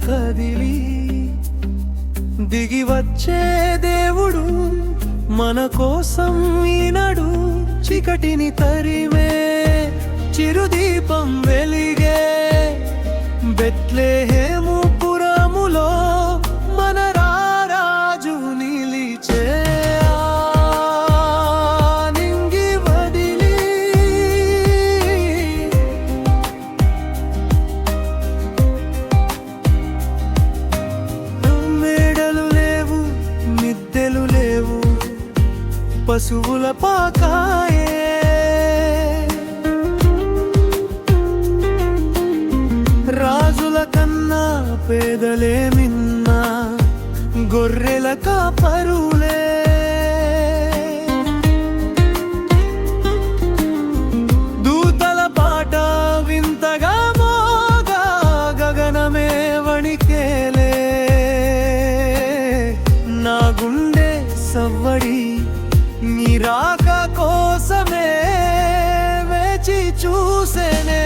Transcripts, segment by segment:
కదిలి దిగి వచ్చే దేవుడు మన కోసం ఈనాడు చీకటిని తరిమే చిరుదీపం వెలిగే బెత్లెహేము పశువుల పాకాయే. రాజుల కన్నా పేదలే మిన్నా గొర్రెల కాపరులే. కోసమే వేచి చూసేనే.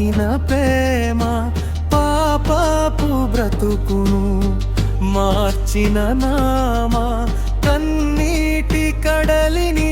తాకిన ప్రేమ పాపపు బ్రతుకును మార్చిన నామా కన్నీటి కడలిని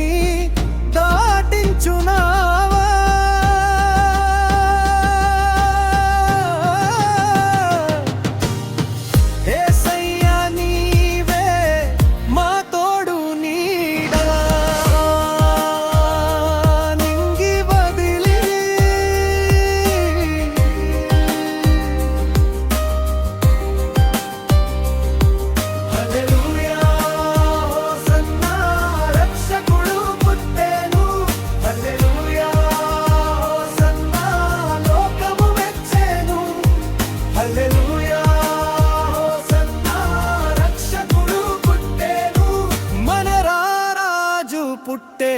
¡Te...